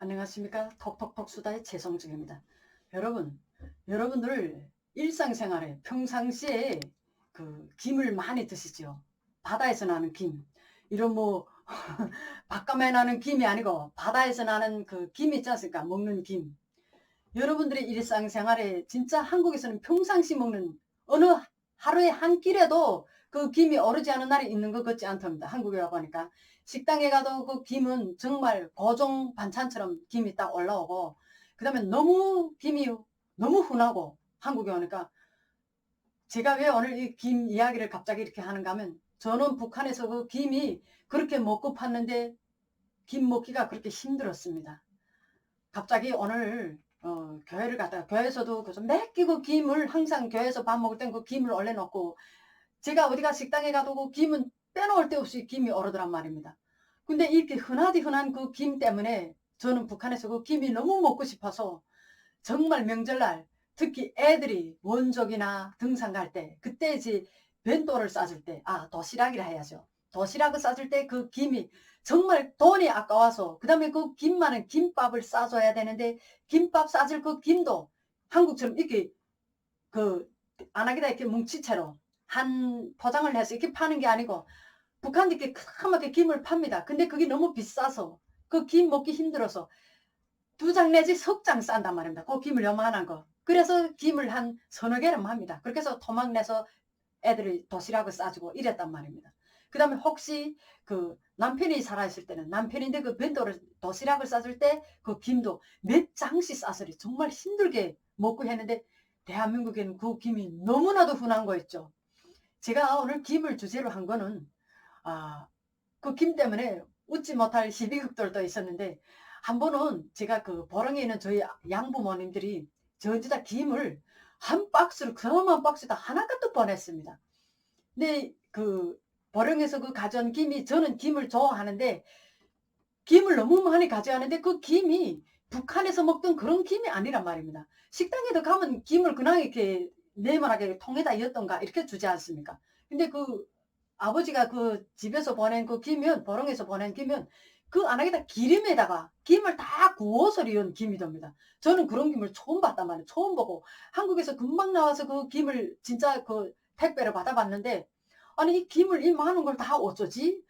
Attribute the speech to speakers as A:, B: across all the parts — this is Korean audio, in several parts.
A: 안녕하십니까 톡톡톡 수다의 최성중입니다. 여러분, 여러분들 일상생활에 평상시에 그 김을 많이 드시죠. 바다에서 나는 김, 이런 뭐 바깥에 나는 김이 아니고 바다에서 나는 그 김 있지 않습니까? 먹는 김. 여러분들의 일상생활에 진짜 한국에서는 평상시 먹는 어느 하루에 한 끼라도 그 김이 오르지 않은 날이 있는 것 같지 않답니다. 한국에 와보니까. 식당에 가도 그 김은 정말 고종 반찬처럼 김이 딱 올라오고, 그 다음에 너무 김이 너무 흔하고, 한국에 오니까. 제가 왜 오늘 이 김 이야기를 갑자기 이렇게 하는가 하면, 저는 북한에서 그 김이 그렇게 먹고 팠는데, 김 먹기가 그렇게 힘들었습니다. 갑자기 오늘 어, 교회를 갔다가 교회에서도 그좀 맡기고 김을 항상 교회에서 밥 먹을 땐 그 김을 올려놓고 제가 어디가 식당에 가도 그 김은 빼놓을 데 없이 김이 오르더란 말입니다. 근데 이렇게 흔하디 흔한 그 김 때문에 저는 북한에서 그 김이 너무 먹고 싶어서 정말 명절날 특히 애들이 원족이나 등산 갈 때 그때 이제 벤또를 싸줄 때 아 도시락이라 해야죠. 도시락을 싸줄 때 그 김이 정말 돈이 아까워서 그 다음에 그 김만은 김밥을 싸줘야 되는데 김밥 싸줄 그 김도 한국처럼 이렇게 그 안하기다 이렇게 뭉치채로 한 포장을 해서 이렇게 파는 게 아니고 북한도 이렇게 크게 김을 팝니다. 근데 그게 너무 비싸서 그 김 먹기 힘들어서 두 장 내지 석 장 싼단 말입니다. 그 김을 요만한 거. 그래서 김을 한 서너 개를 합니다. 그렇게 해서 토막 내서 애들이 도시락을 싸주고 이랬단 말입니다. 그 다음에 혹시 그 남편이 살아있을 때는 남편인데 그 벤도를 도시락을 싸줄 때 그 김도 몇 장씩 싸서리 정말 힘들게 먹고 했는데 대한민국에는 그 김이 너무나도 흔한 거 있죠. 제가 오늘 김을 주제로 한 거는 아, 그 김 때문에 웃지 못할 시비극들도 있었는데 한 번은 제가 그 보령에 있는 저희 양부모님들이 저 진짜 김을 한 박스를 그만한 박스에다 하나 가득 보냈습니다. 근데 그 보령에서 그 가져온 김이 저는 김을 좋아하는데 김을 너무 많이 가져가는데 그 김이 북한에서 먹던 그런 김이 아니란 말입니다. 식당에도 가면 김을 그냥 이렇게 네모나게 통에다 이었던가 이렇게 주지 않습니까? 근데 그 아버지가 그 집에서 보낸 그 김은 보령에서 보낸 김은 그 안에다 기름에다가 김을 다 구워서 이은 김이 됩니다. 저는 그런 김을 처음 봤단 말이에요. 처음 보고 한국에서 금방 나와서 그 김을 진짜 그 택배를 받아봤는데 아니 이 김을 이 많은 걸다 어쩌지?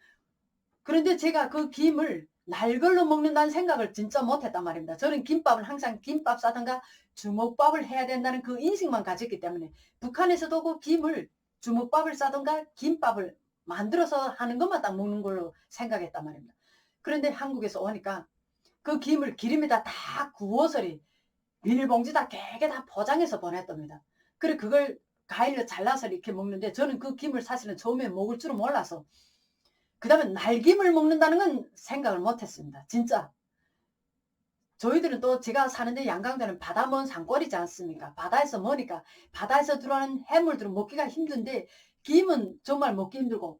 A: 그런데 제가 그 김을 날걸로 먹는다는 생각을 진짜 못했단 말입니다. 저는 김밥을 항상 김밥 싸든가 주먹밥을 해야 된다는 그 인식만 가졌기 때문에 북한에서도 그 김을 주먹밥을 싸든가 김밥을 만들어서 하는 것만 딱 먹는 걸로 생각했단 말입니다. 그런데 한국에서 오니까 그 김을 기름에다 다 구워서리 비닐봉지다 개게 다 포장해서 보냈답니다. 그래 그걸 가일로 잘라서 이렇게 먹는데 저는 그 김을 사실은 처음에 먹을 줄은 몰라서 그 다음에 날김을 먹는다는 건 생각을 못했습니다. 진짜 저희들은 또 제가 사는데 양강도는 바다 먼 산골이지 않습니까? 바다에서 머니까 바다에서 들어오는 해물들은 먹기가 힘든데 김은 정말 먹기 힘들고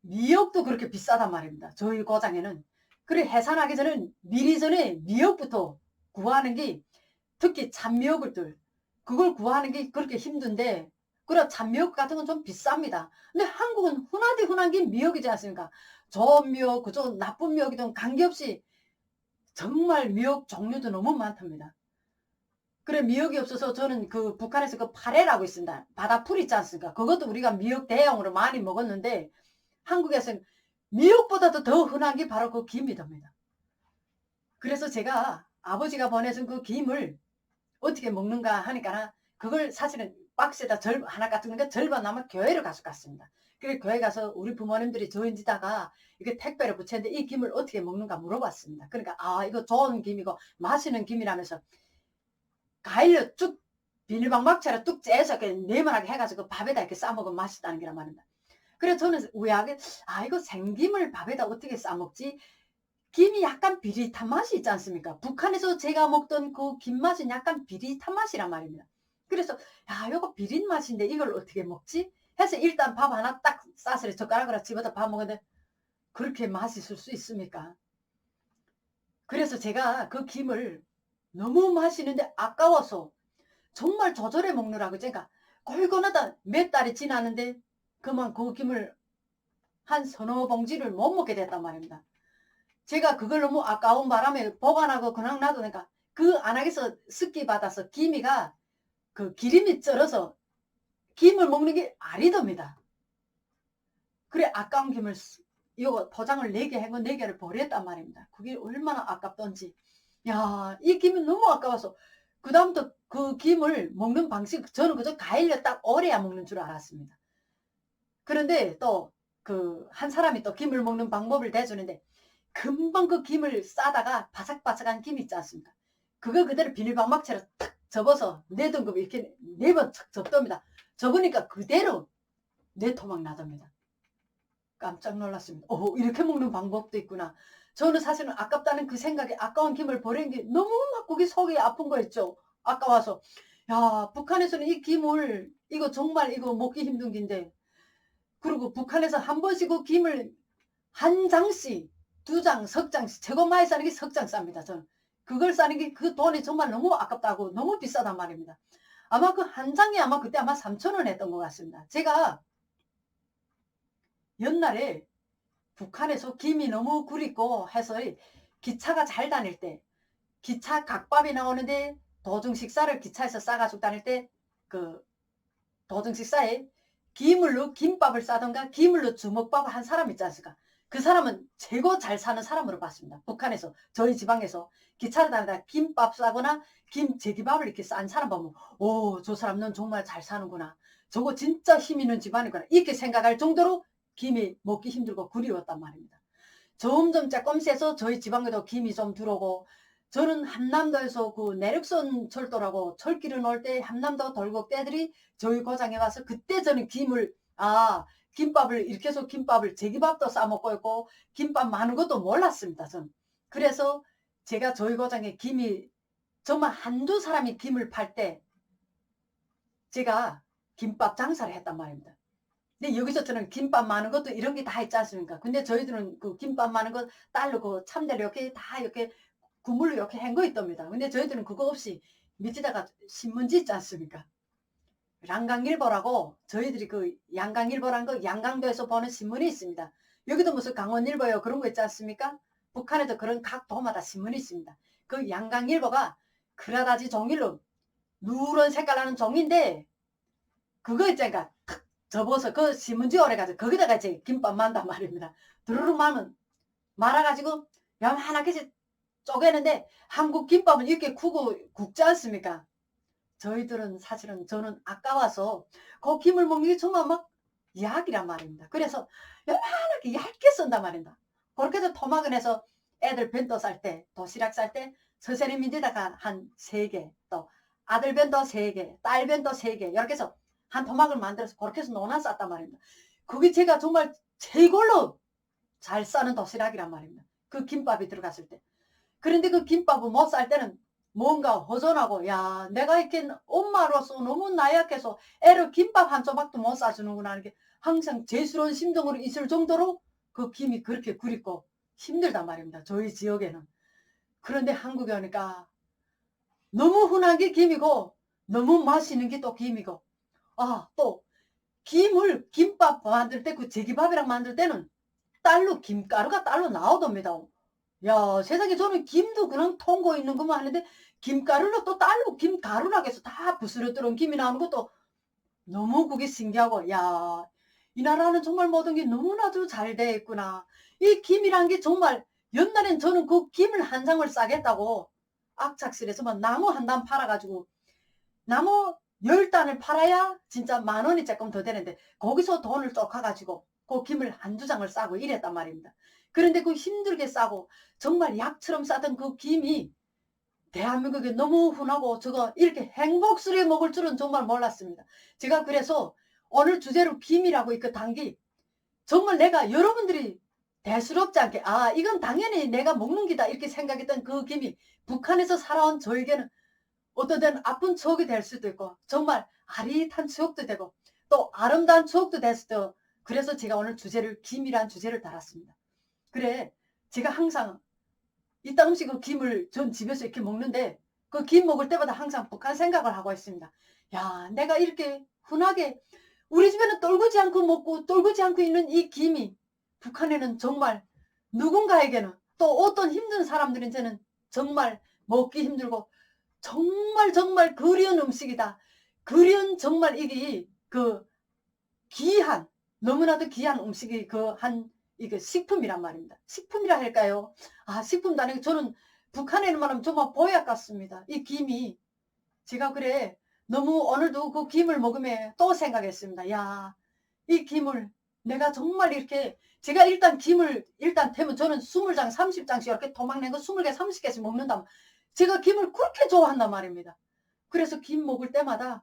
A: 미역도 그렇게 비싸단 말입니다. 저희 고장에는. 그래 해산하기 전에 미리 전에 미역부터 구하는 게 특히 참미역을 그걸 구하는 게 그렇게 힘든데 그래 참미역 같은 건 좀 비쌉니다. 근데 한국은 흔하디 흔한 게 미역이지 않습니까? 좋은 미역, 그저 나쁜 미역이든 관계없이 정말 미역 종류도 너무 많답니다. 그래 미역이 없어서 저는 그 북한에서 그 파래라고 있습니다. 바다풀 있지 않습니까? 그것도 우리가 미역 대용으로 많이 먹었는데 한국에서는 미역보다도 더 흔한 게 바로 그 김이답니다. 그래서 제가 아버지가 보내준 그 김을 어떻게 먹는가 하니까 그걸 사실은 박스에다 절, 하나 같은 거 절반 남아 교회를 가져갔습니다. 그래 교회 가서 우리 부모님들이 저인지다가 이게 택배를 붙였는데 이 김을 어떻게 먹는가 물어봤습니다. 그러니까 아 이거 좋은 김이고 맛있는 김이라면서 가일로 쭉 비닐방막처럼 뚝 째서 네모나게 해가지고 밥에다 이렇게 싸먹으면 맛있다는 게란 말입니다. 그래 저는 우야하게 아 이거 생김을 밥에다 어떻게 싸먹지? 김이 약간 비릿한 맛이 있지 않습니까? 북한에서 제가 먹던 그 김 맛은 약간 비릿한 맛이란 말입니다. 그래서 야 이거 비린 맛인데 이걸 어떻게 먹지? 해서 일단 밥 하나 딱 싸서 젓가락으로 집어서 밥 먹었는데 그렇게 맛있을 수 있습니까? 그래서 제가 그 김을 너무 맛있는데 아까워서 정말 조절해 먹느라고 제가 골고나다 몇 달이 지났는데 그만 그 김을 한 서너 봉지를 못 먹게 됐단 말입니다. 제가 그걸 너무 아까운 바람에 보관하고 그냥 놔두니까 그 안악에서 습기 받아서 기미가 그 기름이 쩔어서 김을 먹는 게 아리답니다. 그래 아까운 김을 쓰- 이거 포장을 4개 한거 4개를 버렸단 말입니다. 그게 얼마나 아깝던지. 야, 이 김이 너무 아까워서 그 다음부터 그 김을 먹는 방식 저는 그저 가일려 딱 오래야 먹는 줄 알았습니다. 그런데 또 그 한 사람이 또 김을 먹는 방법을 대주는데 금방 그 김을 싸다가 바삭바삭한 김 있지 않습니까? 그거 그대로 비닐방막채로 탁 접어서 내던 거 이렇게 네번탁 접답니다. 접으니까 그대로 내 토막 나답니다. 깜짝 놀랐습니다. 오, 이렇게 먹는 방법도 있구나. 저는 사실은 아깝다는 그 생각에 아까운 김을 버린 게 너무 막 그게 속이 아픈 거였죠. 아까워서. 야, 북한에서는 이 김을, 이거 정말 이거 먹기 힘든 긴데. 그리고 북한에서 한 번씩 그 김을 한 장씩, 두 장, 석 장씩, 최고 많이 싸는 게 석 장 쌉니다. 저는. 그걸 싸는 게 그 돈이 정말 너무 아깝다고 너무 비싸단 말입니다. 아마 그 한 장이 아마 그때 아마 3천 원 했던 것 같습니다. 제가 옛날에 북한에서 김이 너무 구리고 해서 기차가 잘 다닐 때 기차 각밥이 나오는데 도중 식사를 기차에서 싸가지고 다닐 때 그 도중 식사에 기물로 김밥을 싸던가 기물로 주먹밥을 한 사람 있지 않습니까? 그 사람은 최고 잘 사는 사람으로 봤습니다. 북한에서 저희 지방에서 기차를 다니다 김밥 싸거나 김 제기밥을 이렇게 싼 사람 보면 오 저 사람 넌 정말 잘 사는구나. 저거 진짜 힘 있는 집안이구나. 이렇게 생각할 정도로 김이 먹기 힘들고 그리웠단 말입니다. 점점 조금씩해서 저희 지방에도 김이 좀 들어오고 저는 함남도에서 그 내륙선 철도라고 철길을 놓을 때 함남도 돌곡대들이 저희 고장에 와서 그때 저는 김을 아 김밥을 이렇게 해서 김밥을 제기밥도 싸먹고 있고 김밥 많은 것도 몰랐습니다. 전 그래서 제가 저희 고장에 김이 정말 한두 사람이 김을 팔 때 제가 김밥 장사를 했단 말입니다. 근데 여기서 저는 김밥 많은 것도 이런 게 다 있지 않습니까? 근데 저희들은 그 김밥 많은 것 딸로 그 참대로 이렇게 다 이렇게 국물로 이렇게 한거 있답니다. 근데 저희들은 그거 없이 밑에다가 신문지 있지 않습니까? 양강일보라고 저희들이 그 양강일보란 거 양강도에서 보는 신문이 있습니다. 여기도 무슨 강원일보요 그런 거 있지 않습니까? 북한에도 그런 각 도마다 신문이 있습니다. 그 양강일보가 그라다지 종일로 누런 색깔 나는 종인데 그거 있잖아요. 탁 접어서 그 신문지 오래 가지고 거기다가 이제 김밥 만단 말입니다. 말면 말아가지고 야만하게 쪼개는데 한국 김밥은 이렇게 크고 굵지 않습니까? 저희들은 사실은 저는 아까워서 그 김을 먹는 게 정말 막 약이란 말입니다. 그래서 요만하게 얇게 쓴단 말입니다. 그렇게 해서 토막을 해서 애들 벤또 쌀 때, 도시락 쌀 때 서세리 민지다가 한 세 개, 또 아들 벤또 세 개, 딸 벤또 세 개, 이렇게 해서 한 토막을 만들어서 그렇게 해서 논아 쌌단 말입니다. 그게 제가 정말 최고로 잘 싸는 도시락이란 말입니다. 그 김밥이 들어갔을 때. 그런데 그 김밥을 못 쌀 때는 뭔가 허전하고 야 내가 이렇게 엄마로서 너무 나약해서 애를 김밥 한 조각도 못 싸주는구나 하는 게 항상 죄스러운 심정으로 있을 정도로 그 김이 그렇게 구리고 힘들단 말입니다. 저희 지역에는. 그런데 한국에 오니까 너무 흔한 게 김이고 너무 맛있는 게 또 김이고 아 또 김을 김밥 만들 때 그 제기밥이랑 만들 때는 딸로 김가루가 딸로 나오답니다. 야 세상에 저는 김도 그냥 통고 있는 것만 하는데 김가루로 또 딸로 김가루라 해서 다 부스러뜨는 김이 나오는 것도 너무 그게 신기하고 야 이 나라는 정말 모든 게 너무나도 잘 되어 있구나. 이 김이란 게 정말 옛날엔 저는 그 김을 한 장을 싸겠다고 악착실에서 막 나무 한 단 팔아가지고 나무 열 단을 팔아야 진짜 만 원이 조금 더 되는데 거기서 돈을 쪼가가지고 그 김을 한 두 장을 싸고 이랬단 말입니다. 그런데 그 힘들게 싸고 정말 약처럼 싸던 그 김이 대한민국에 너무 흔하고 저거 이렇게 행복스레 먹을 줄은 정말 몰랐습니다. 제가 그래서 오늘 주제로 김이라고 이그 단기 정말 내가 여러분들이 대수롭지 않게 아 이건 당연히 내가 먹는 기다 이렇게 생각했던 그 김이 북한에서 살아온 저에게는 어떤 때는 아픈 추억이 될 수도 있고 정말 아릿한 추억도 되고 또 아름다운 추억도 될 수도 그래서 제가 오늘 주제를 김이란 주제를 달았습니다. 그래 제가 항상 이따 음식은 김을 전 집에서 이렇게 먹는데 그 김 먹을 때마다 항상 북한 생각을 하고 있습니다. 야 내가 이렇게 흔하게 우리 집에는 떨구지 않고 먹고 떨구지 않고 있는 이 김이 북한에는 정말 누군가에게는 또 어떤 힘든 사람들은 저는 정말 먹기 힘들고 정말 정말 그리운 음식이다. 그리운 정말 이게 그 귀한 너무나도 귀한 음식이 그 한 이게 식품이란 말입니다. 식품이라 할까요? 아 식품도 아니고 저는 북한에는 말하면 정말 보약 같습니다. 이 김이 제가 그래 너무 오늘도 그 김을 먹으면 또 생각했습니다. 야, 이 김을 내가 정말 이렇게 제가 일단 김을 일단 태면 저는 20장, 30장씩 이렇게 도망낸 거 20개, 30개씩 먹는다면 제가 김을 그렇게 좋아한단 말입니다. 그래서 김 먹을 때마다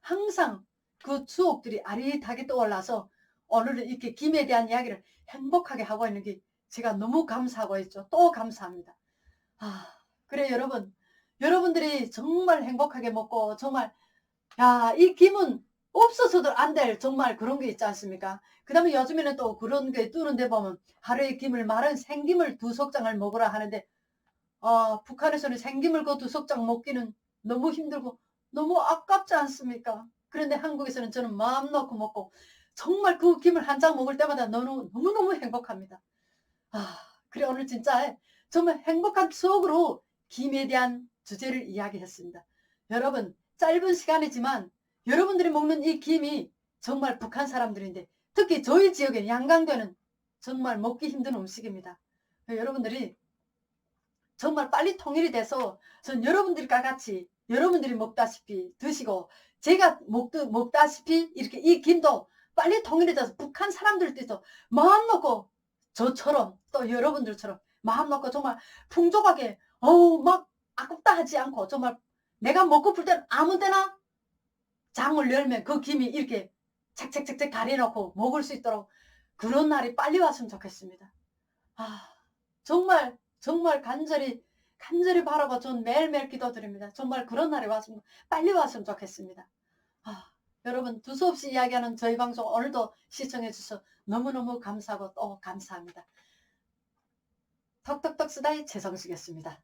A: 항상 그 추억들이 아릿하게 떠올라서 오늘은 이렇게 김에 대한 이야기를 행복하게 하고 있는 게 제가 너무 감사하고 있죠. 또 감사합니다. 아, 그래 여러분. 여러분들이 정말 행복하게 먹고 정말 야, 이 김은 없어서도 안 될 정말 그런 게 있지 않습니까? 그 다음에 요즘에는 또 그런 게 뜨는데 보면 하루에 김을 마른 생김을 두 속장을 먹으라 하는데 어, 북한에서는 생김을 그 두 속장 먹기는 너무 힘들고 너무 아깝지 않습니까? 그런데 한국에서는 저는 마음 놓고 먹고 정말 그 김을 한 장 먹을 때마다 너무, 너무너무 행복합니다. 아, 그래 오늘 진짜 정말 행복한 추억으로 김에 대한 주제를 이야기했습니다. 여러분 짧은 시간이지만 여러분들이 먹는 이 김이 정말 북한 사람들인데 특히 저희 지역에 양강도는 정말 먹기 힘든 음식입니다. 여러분들이 정말 빨리 통일이 돼서 전 여러분들과 같이 여러분들이 먹다시피 드시고 제가 먹드, 먹다시피 이렇게 이 김도 빨리 통일이 돼서 북한 사람들도 마음 놓고 저처럼 또 여러분들처럼 마음 놓고 정말 풍족하게 어우 막 아깝다 하지 않고 정말 내가 먹고플 때는 아무 때나 장을 열면 그 김이 이렇게 착착착착 가려놓고 먹을 수 있도록 그런 날이 빨리 왔으면 좋겠습니다. 아 정말 정말 간절히 간절히 바라고 전 매일매일 기도드립니다. 정말 그런 날이 왔으면 빨리 왔으면 좋겠습니다. 아 여러분 두서없이 이야기하는 저희 방송 오늘도 시청해 주셔서 너무너무 감사하고 또 감사합니다. 턱턱턱 쓰다의 최성식이었습니다.